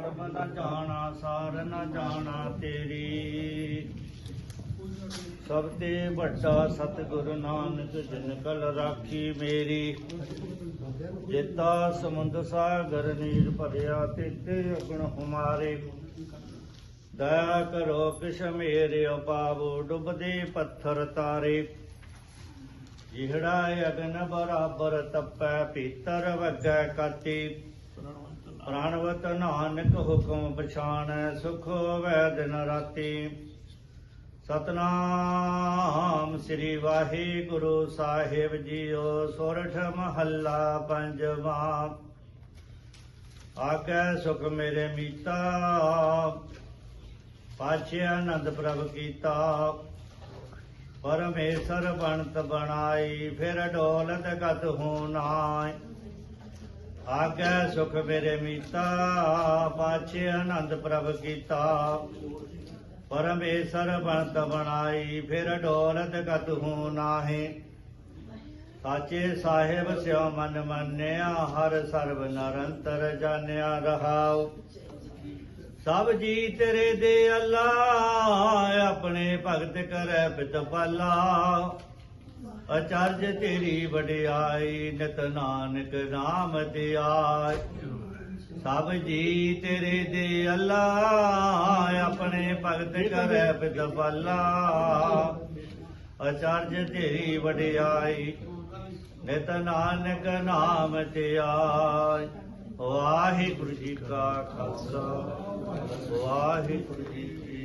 ਸਰਬ ਨ ਜਾਣਾ, ਸਾਰ ਨ ਜਾਣਾ ਤੇਰੀ। ਸਭ ਤੇ ਵੱਡਾ ਸਤਿਗੁਰੂ ਨਾਨਕ, ਜਿਨ ਕਲ ਰਾਖੀ ਮੇਰੀ। ਜੇਤਾ ਸਮੁੰਦ ਸਾਗਰ ਨੀਰ ਭਰਿਆ ਤੇਤੇ ਅਗਣ ਹਮਾਰੇ। ਦਇਆ ਕਰੋ ਕਿਛ ਮੇਰੇ ਪਾਵੋ ਡੁੱਬਦੇ ਪੱਥਰ ਤਾਰੇ। ਜਿਹੜਾ ਅਗਨ ਬਰਾਬਰ ਤਪੈ ਪੀਤਰ ਵਗੈ ਕਾਟੀ ਪ੍ਰਾਣਵਤ ਨਾਨਕ ਹੁਕਮ ਪਛਾਣੈ ਸੁਖ ਵੈ ਦਿਨ ਰਾਤੀ। ਸਤਨਾਮ ਸ੍ਰੀ ਵਾਹਿਗੁਰੂ ਸਾਹਿਬ ਜੀਓ, ਸੋਰਠ ਮਹੱਲਾ ਪੰਜਵਾਂ। ਆਕੈ ਸੁਖ ਮੇਰੇ ਮੀਤਾ, ਪਾਛੇ ਆਨੰਦ ਪ੍ਰਭ ਕੀਤਾ। ਪਰਮੇਸ਼ਰ ਬਣਤ ਬਣਾਈ, ਫਿਰ ਡੋਲਤ ਗਤ ਹੋ ਨਾਇ ਆਗੈ ਸੁਖ ਮੇਰੇ ਮੀਤਾ, ਪਾਛੇ ਆਨੰਦ ਪ੍ਰਭ ਕੀਤਾ। ਪਰਮੇਸ਼ਰ ਬਣਤ ਬਣਾਈ, ਫਿਰ ਡੋਲਤ ਗਤ ਹੋ ਨਾਹੀ। ਸਾਚੇ ਸਾਹਿਬ ਸਿਓ ਮਨ ਮੰਨਿਆ, ਹਰ ਸਰਬ ਨਿਰੰਤਰ ਜਾਣਿਆ ਰਹਾਉ। ਸਭ ਜੀ ਤੇਰੇ ਦੇ ਅੱਲਾ, ਆਪਣੇ ਭਗਤ ਕਰੈ ਪਿਤ ਪਾਲਾ। ਅਚਰਜ ਤੇਰੀ ਵਡਿਆਈ ਨਿਤ ਨਾਨਕ ਨਾਮ ਤੇ ਸਭ ਜੀ ਤੇਰੇ ਦੇ ਅੱਲਾ ਆਪਣੇ ਭਗਤ ਕਰੈ ਪਿਤ ਪਾਲਾ ਅਚਰਜ ਤੇਰੀ ਵਡਿਆਈ ਨਿਤ ਨਾਨਕ ਨਾਮ ਤੇ ਵਾਹਿਗੁਰੂ ਜੀ ਕਾ ਖਾਲਸਾ, ਵਾਹਿਗੁਰੂ ਜੀ